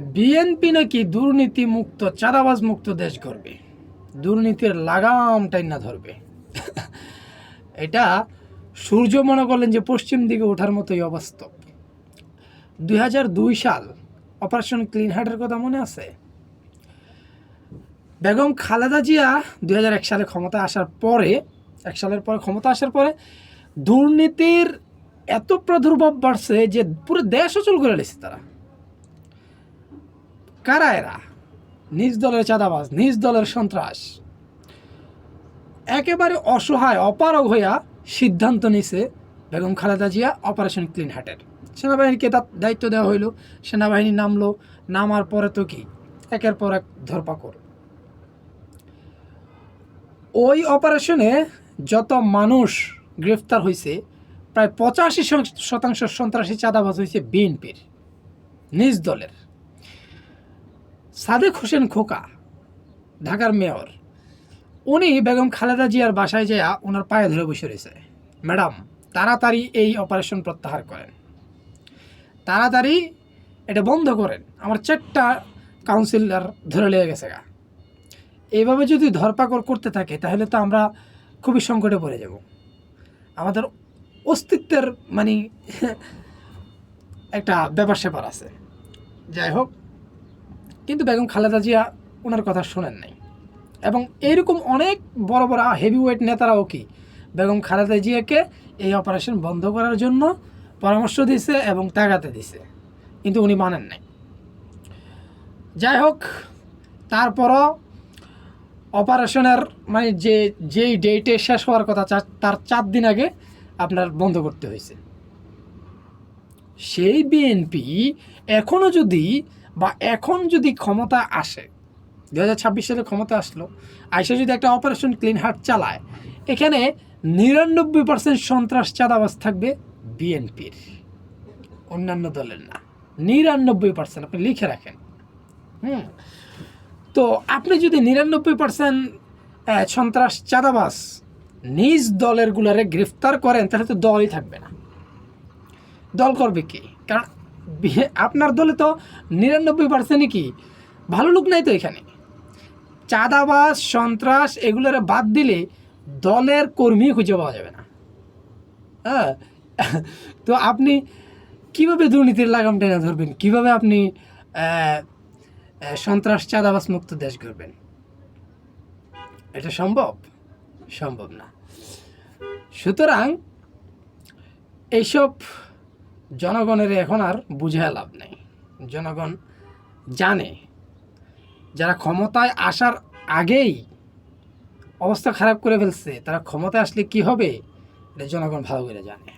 BNP নাকি দুর্নীতি মুক্ত চাঁদাবাজ মুক্ত দেশ করবে? দুর্নীতির লাগাম টাইনা ধরবে। এটা সূর্য মনে করলেন যে পশ্চিম দিকে ওঠার মতোই অবাস্তব। দুই হাজার দুই সাল অপারেশন ক্লিন হার্টের কথা মনে আছে? বেগম খালেদা জিয়া দুই হাজার এক সালে ক্ষমতা আসার পরে, এক সালের পরে ক্ষমতা আসার পরে দুর্নীতির এত প্রাদুর্ভাব বাড়ছে যে পুরো দেশ অচল করে লেছে তারা। কারা এরা? নিজ দলের চাঁদাবাজ, নিজ দলের সন্ত্রাস। একেবারে অসহায়, অপারগ হইয়া সিদ্ধান্ত নিছে বেগম খালেদা জিয়া অপারেশন ক্লিন হার্টের সেনাবাহিনীকে তার দায়িত্ব দেওয়া হইল, সেনাবাহিনী নামলো, নামার পরে তো কি? একের পর এক ধরপাকড়। ওই অপারেশনে যত মানুষ গ্রেফতার হয়েছে প্রায় পঁচাশি শতাংশ সন্ত্রাসী চাঁদাবাজ হয়েছে বিএনপির নিজ দলের। সাদেক হোসেন খোকা, ঢাকার মেয়র, উনি বেগম খালেদা জিয়ার বাসায় যেয়া ওনার পায়ে ধরে বসে রয়েছে। ম্যাডাম, তাড়াতাড়ি এই অপারেশন প্রত্যাহার করেন। তাড়াতাড়ি এটা বন্ধ করেন। আমার চারটা কাউন্সিলর ধরে লেগে গেছে গা। এইভাবে যদি ধরপাকড় করতে থাকে, তাহলে তো আমরা খুবই সংকটে পড়ে যাব। আমাদের অস্তিত্বের মানে একটা ব্যাপার স্যাপার আছে। যাই হোক কিন্তু বেগম খালেদা জিয়া ওনার কথা শোনেন নাই। এবং এইরকম অনেক বড় বড় হেভিওয়েট নেতারাও কি, বেগম খালেদা জিয়াকে এই অপারেশন বন্ধ করার জন্য পরামর্শ দিছে এবং তাগাতে দিছে, কিন্তু উনি মানেন নাই। যাই হোক, তারপরও অপারেশনের মানে যে, যেই ডেটে শেষ হওয়ার কথা তার চার দিন আগে আপনার বন্ধ করতে হয়েছে। সেই বিএনপি এখনও যদি বা এখন যদি ক্ষমতা আসে দু হাজার ছাব্বিশ সালে ক্ষমতা আসলো, আইসা যদি একটা অপারেশন ক্লিন হার্ট চালায়, এখানে নিরানব্বই পার্সেন্ট সন্ত্রাস চাঁদাবাজ থাকবে বিএনপির। অন্যান্য দলের না। নিরানব্বই পার্সেন্ট আপনি লিখে রাখেন। হুম। তো আপনি যদি নিরানব্বই পার্সেন্ট সন্ত্রাস চাঁদাবাস নিজ দলের গুলারে গ্রেফতার করেন, তাহলে তো দলই থাকবে না। দল করবে কি? কারণ আপনার দলে তো নিরানব্বই পার্সেন্টই কি? ভালো লোক নাই তো এখানে। চাঁদাবাস সন্ত্রাস এগুলোর বাদ দিলে দলের কর্মী খুঁজে পাওয়া যাবে না। হ্যাঁ? তো আপনি কীভাবে দুর্নীতির লাগাম টেনে ধরবেন? কীভাবে আপনি সন্ত্রাস চাঁদাবাস মুক্ত দেশ করবেন এটা সম্ভব? সম্ভব না। সুতরাং এইসব জনগণের এখন আর বুঝে লাভ নেই। জনগণ জানে, যারা ক্ষমতায় আসার আগেই অবস্থা খারাপ করে ফেলছে, তারা ক্ষমতায় আসলে কি হবে, এটা জনগণ ভালো করে জানে।